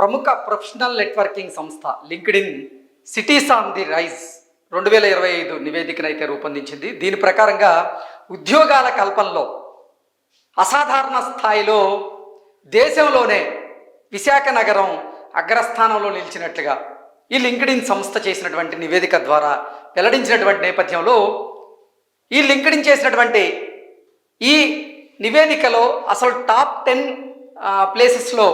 ప్రముఖ professional networking సంస్థ LinkedIn cities on the rise రెండు వేల ఇరవై ఐదు నివేదికను అయితే రూపొందించింది. దీని ప్రకారంగా ఉద్యోగాల కల్పనలో అసాధారణ స్థాయిలో దేశంలోనే విశాఖ నగరం అగ్రస్థానంలో నిలిచినట్లుగా ఈ లింక్డ్ఇన్ సంస్థ చేసినటువంటి నివేదిక ద్వారా వెల్లడించినటువంటి నేపథ్యంలో ఈ లింక్డ్ఇన్ చేసినటువంటి ఈ నివేదికలో అసలు టాప్ టెన్ ప్లేసెస్లో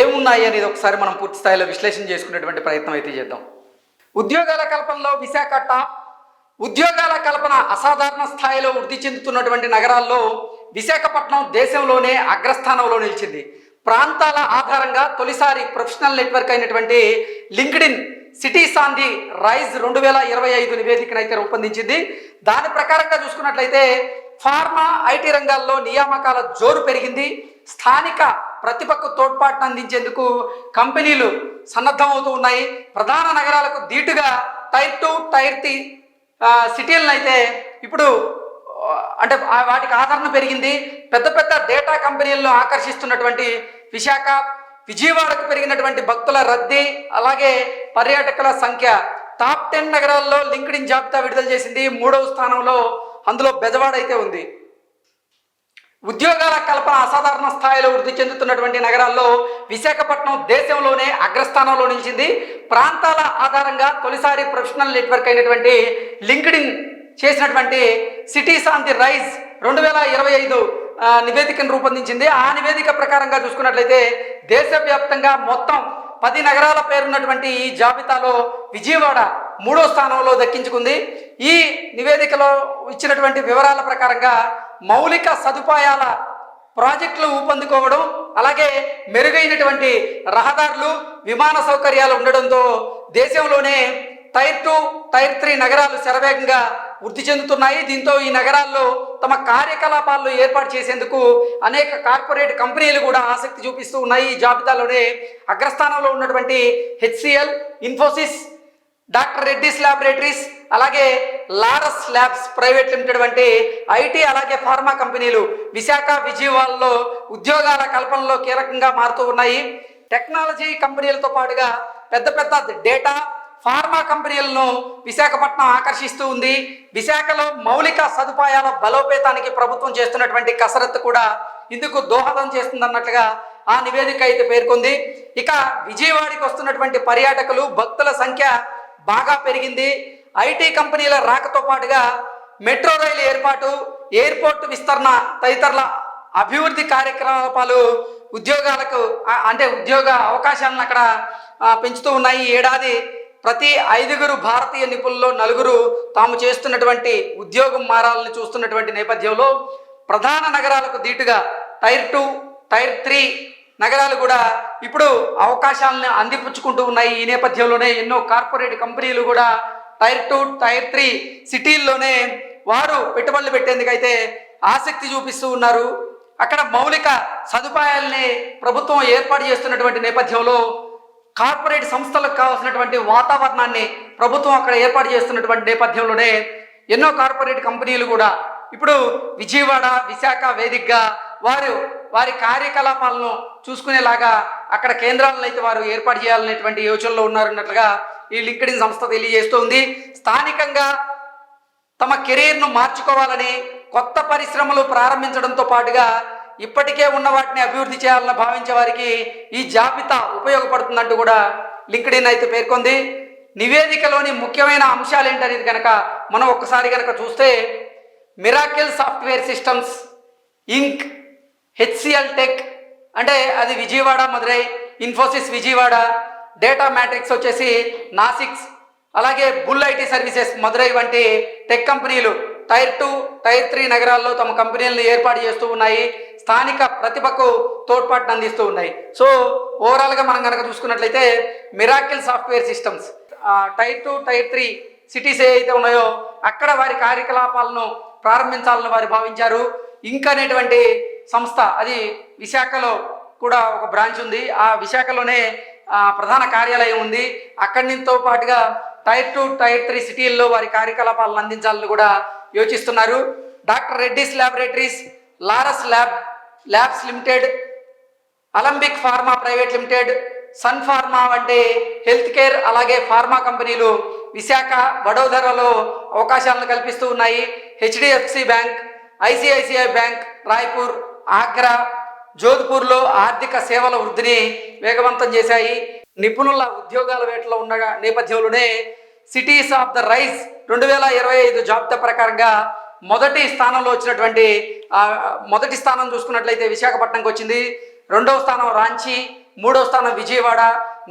ఏమున్నాయి అనేది ఒకసారి మనం పూర్తి స్థాయిలో విశ్లేషణ చేసుకునేటువంటి ప్రయత్నం అయితే చేద్దాం. ఉద్యోగాల కల్పనలో విశాఖ టాప్ ఉద్యోగాల కల్పన అసాధారణ స్థాయిలో వృద్ధి చెందుతున్నటువంటి నగరాల్లో విశాఖపట్నం దేశంలోనే అగ్రస్థానంలో నిలిచింది. ప్రాంతాల ఆధారంగా తొలిసారి ప్రొఫెషనల్ నెట్వర్క్ అయినటువంటి లింక్డ్ఇన్ సిటీ సాంది ది రైజ్ రెండు వేల ఇరవై ఐదు నివేదికను అయితే రూపొందించింది. దాని ప్రకారంగా చూసుకున్నట్లయితే ఫార్మా ఐటీ రంగాల్లో నియామకాల జోరు పెరిగింది. స్థానిక ప్రతిపక్ష తోడ్పాటును అందించేందుకు కంపెనీలు సన్నద్ధమవుతూ ఉన్నాయి. ప్రధాన నగరాలకు ధీటుగా టైర్ టూ టైర్ త్రీ సిటీలను అయితే ఇప్పుడు అంటే వాటికి ఆదరణ పెరిగింది. పెద్ద పెద్ద డేటా కంపెనీలను ఆకర్షిస్తున్నటువంటి విశాఖ విజయవాడకు పెరిగినటువంటి భక్తుల రద్దీ అలాగే పర్యాటకుల సంఖ్య. టాప్ టెన్ నగరాల్లో లింక్డ్ఇన్ జాబితా విడుదల చేసింది. మూడవ స్థానంలో అందులో బెజవాడ అయితే ఉంది. ఉద్యోగాల కల్పన అసాధారణ స్థాయిలో వృద్ధి చెందుతున్నటువంటి నగరాల్లో విశాఖపట్నం దేశంలోనే అగ్రస్థానంలో నిలిచింది. ప్రాంతాల ఆధారంగా తొలిసారి ప్రొఫెషనల్ నెట్వర్క్ అయినటువంటి లింక్డ్ఇన్ చేసినటువంటి సిటీస్ ఆన్ ది రైజ్ రెండు వేల ఇరవై ఐదు నివేదికను రూపొందించింది. ఆ నివేదిక ప్రకారంగా చూసుకున్నట్లయితే దేశవ్యాప్తంగా మొత్తం పది నగరాల పేరున్నటువంటి ఈ జాబితాలో విజయవాడ మూడో స్థానంలో దక్కించుకుంది. ఈ నివేదికలో ఇచ్చినటువంటి వివరాల ప్రకారంగా మౌలిక సదుపాయాల ప్రాజెక్టులు ఊపందుకోవడం అలాగే మెరుగైనటువంటి రహదారులు విమాన సౌకర్యాలు ఉండడంతో దేశంలోనే టైర్ టూ టైర్ త్రీ నగరాలు శరవేగంగా వృద్ధి చెందుతున్నాయి. దీంతో ఈ నగరాల్లో తమ కార్యకలాపాలను ఏర్పాటు చేసేందుకు అనేక కార్పొరేట్ కంపెనీలు కూడా ఆసక్తి చూపిస్తూ ఉన్నాయి. ఈ జాబితాలోనే అగ్రస్థానంలో ఉన్నటువంటి HCL Infosys doctor Reddy's laboratories అలాగే లారస్ ల్యాబ్స్ ప్రైవేట్ లిమిటెడ్ వంటి ఐటీ అలాగే ఫార్మా కంపెనీలు విశాఖ విజయవాడలో ఉద్యోగాల కల్పనలో కీలకంగా మారుతూ ఉన్నాయి. టెక్నాలజీ కంపెనీలతో పాటుగా పెద్ద పెద్ద డేటా ఫార్మా కంపెనీలను విశాఖపట్నం ఆకర్షిస్తూ ఉంది. విశాఖలో మౌలిక సదుపాయాల బలోపేతానికి ప్రభుత్వం చేస్తున్నటువంటి కసరత్తు కూడా ఇందుకు దోహదం చేస్తుందన్నట్లుగా ఆ నివేదిక అయితే పేర్కొంది. ఇక విజయవాడకి వస్తున్నటువంటి పర్యాటకులు భక్తుల సంఖ్య బాగా పెరిగింది. ఐటీ కంపెనీల రాకతో పాటుగా మెట్రో రైలు ఏర్పాటు ఎయిర్పోర్ట్ విస్తరణ తదితరుల అభివృద్ధి కార్యకలాపాలు ఉద్యోగాలకు అంటే ఉద్యోగ అవకాశాలను అక్కడ పెంచుతూ ఉన్నాయి. ఈ ఏడాది ప్రతి ఐదుగురు భారతీయ నిపుణుల్లో నలుగురు తాము చేస్తున్నటువంటి ఉద్యోగం మారాలని చూస్తున్నటువంటి నేపథ్యంలో ప్రధాన నగరాలకు దీటుగా టైర్ టూ టైర్ త్రీ నగరాలు కూడా ఇప్పుడు అవకాశాలను అందిపుచ్చుకుంటూ ఉన్నాయి. ఈ నేపథ్యంలోనే ఎన్నో కార్పొరేట్ కంపెనీలు కూడా టైర్ టూ టైర్ త్రీ సిటీల్లోనే వారు పెట్టుబడులు పెట్టేందుకైతే ఆసక్తి చూపిస్తూ ఉన్నారు. అక్కడ మౌలిక సదుపాయాల్ని ప్రభుత్వం ఏర్పాటు చేస్తున్నటువంటి నేపథ్యంలో కార్పొరేట్ సంస్థలకు కావాల్సినటువంటి వాతావరణాన్ని ప్రభుత్వం అక్కడ ఏర్పాటు చేస్తున్నటువంటి నేపథ్యంలోనే ఎన్నో కార్పొరేట్ కంపెనీలు కూడా ఇప్పుడు విజయవాడ విశాఖ వేదికగా వారు వారి కార్యకలాపాలను చూసుకునేలాగా అక్కడ కేంద్రాలను అయితే వారు ఏర్పాటు చేయాలనేటువంటి యోచనలో ఉన్నారన్నట్లుగా ఈ లింక్డిన్ సంస్థ తెలియజేస్తోంది. స్థానికంగా తమ కెరీర్ను మార్చుకోవాలని కొత్త పరిశ్రమలు ప్రారంభించడంతో పాటుగా ఇప్పటికే ఉన్న వాటిని అభివృద్ధి చేయాలని భావించే వారికి ఈ జాబితా ఉపయోగపడుతుందంటూ కూడా లింక్డిన్ అయితే పేర్కొంది. నివేదికలోని ముఖ్యమైన అంశాలు ఏంటనేది కనుక మనం ఒక్కసారి కనుక చూస్తే miracle software systems inc HCL tech అంటే అది Vijayawada Madurai Infosys Vijayawada data matrix వచ్చేసి నాసిక్స్ అలాగే బుల్ ఐటీ సర్వీసెస్ మదురై వంటి టెక్ కంపెనీలు టైర్ టూ టైర్ త్రీ నగరాల్లో తమ కంపెనీలను ఏర్పాటు చేస్తూ ఉన్నాయి స్థానిక ప్రతిభకు తోడ్పాటును అందిస్తూ ఉన్నాయి. సో ఓవరాల్గా మనం కనుక చూసుకున్నట్లయితే miracle software systems tier two tier three cities ఏవైతే ఉన్నాయో అక్కడ వారి కార్యకలాపాలను ప్రారంభించాలని వారు భావించారు. ఇంకా అనేటువంటి సంస్థ అది విశాఖలో కూడా ఒక బ్రాంచ్ ఉంది. ఆ విశాఖలోనే ప్రధాన కార్యాలయం ఉంది. అక్కడి నుంచితో పాటుగా టైర్ టూ టైర్ త్రీ సిటీల్లో వారి కార్యకలాపాలను అందించాలని కూడా యోచిస్తున్నారు. Doctor Reddy's laboratories Laurus lab labs limited Alembic pharma private limited Sun pharma వంటి హెల్త్ కేర్ అలాగే ఫార్మా కంపెనీలు విశాఖ వడోదరలో అవకాశాలను కల్పిస్తూ ఉన్నాయి. HDFC bank ICICI bank Raipur Agra జోధ్పూర్లో ఆర్థిక సేవల వృద్ధిని వేగవంతం చేశాయి. నిపుణుల ఉద్యోగాల వేటలో ఉన్న నేపథ్యంలోనే సిటీస్ ఆఫ్ ద రైస్ రెండు వేల ఇరవై ఐదు జాబితా ప్రకారంగా మొదటి స్థానంలో వచ్చినటువంటి మొదటి స్థానం చూసుకున్నట్లయితే విశాఖపట్నంకి వచ్చింది. రెండవ స్థానం రాంచీ మూడవ స్థానం విజయవాడ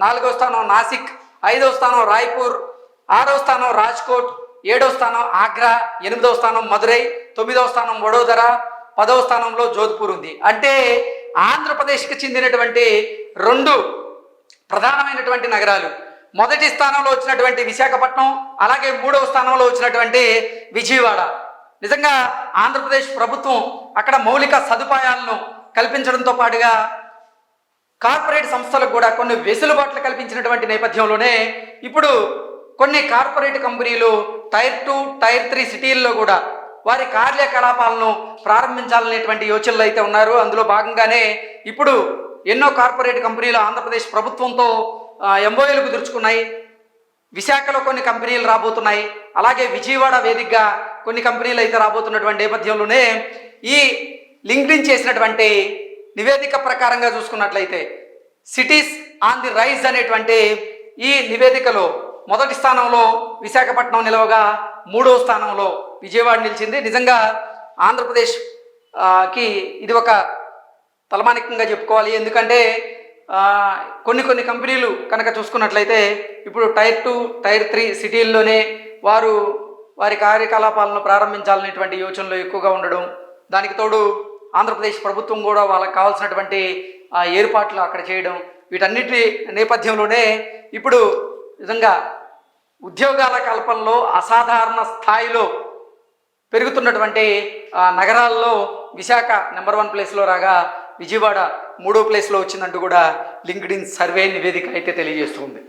నాలుగవ స్థానం నాసిక్ ఐదవ స్థానం రాయ్పూర్ ఆరవ స్థానం రాజ్కోట్ ఏడవ స్థానం ఆగ్రా ఎనిమిదవ స్థానం మదురై తొమ్మిదవ స్థానం వడోదర పదవ స్థానంలో జోధ్పూర్ ఉంది. అంటే ఆంధ్రప్రదేశ్కి చెందినటువంటి రెండు ప్రధానమైనటువంటి నగరాలు. మొదటి స్థానంలో వచ్చినటువంటి విశాఖపట్నం అలాగే మూడవ స్థానంలో వచ్చినటువంటి విజయవాడ. నిజంగా ఆంధ్రప్రదేశ్ ప్రభుత్వం అక్కడ మౌలిక సదుపాయాలను కల్పించడంతో పాటుగా కార్పొరేట్ సంస్థలకు కూడా కొన్ని వెసులుబాట్లు కల్పించినటువంటి నేపథ్యంలోనే ఇప్పుడు కొన్ని కార్పొరేట్ కంపెనీలు టైర్ టూ టైర్ త్రీ సిటీల్లో కూడా వారి కార్యకలాపాలను ప్రారంభించాలనేటువంటి యోచనలు అయితే ఉన్నారు. అందులో భాగంగానే ఇప్పుడు ఎన్నో కార్పొరేట్ కంపెనీలు ఆంధ్రప్రదేశ్ ప్రభుత్వంతో ఎంఓఏలు కుదుర్చుకున్నాయి విశాఖలో కొన్ని కంపెనీలు రాబోతున్నాయి. అలాగే విజయవాడ వేదికగా కొన్ని కంపెనీలు అయితే రాబోతున్నటువంటి నేపథ్యంలోనే ఈ లింక్డ్ఇన్ చేసినటువంటి నివేదిక ప్రకారంగా చూసుకున్నట్లయితే సిటీస్ ఆన్ ది రైజ్ అనేటువంటి ఈ నివేదికలో మొదటి స్థానంలో విశాఖపట్నం నిలవగా మూడో స్థానంలో విజయవాడ నిలిచింది. నిజంగా ఆంధ్రప్రదేశ్కి ఇది ఒక తలమానికంగా చెప్పుకోవాలి. ఎందుకంటే కొన్ని కొన్ని కంపెనీలు కనుక చూసుకున్నట్లయితే ఇప్పుడు టైర్ టూ టైర్ త్రీ సిటీల్లోనే వారు వారి కార్యకలాపాలను ప్రారంభించాలనేటువంటి యోచనలు ఎక్కువగా ఉండడం దానికి తోడు ఆంధ్రప్రదేశ్ ప్రభుత్వం కూడా వాళ్ళకి కావాల్సినటువంటి ఏర్పాట్లు అక్కడ చేయడం వీటన్నిటి నేపథ్యంలోనే ఇప్పుడు నిజంగా ఉద్యోగాల కల్పనలో అసాధారణ స్థాయిలో పెరుగుతున్నటువంటి ఆ, నగరాల్లో విశాఖ నెంబర్ వన్ ప్లేస్లో రాగా విజయవాడ మూడో ప్లేస్లో వచ్చిందంటూ కూడా లింక్డ్ ఇన్ సర్వే నివేదిక అయితే తెలియజేస్తుంది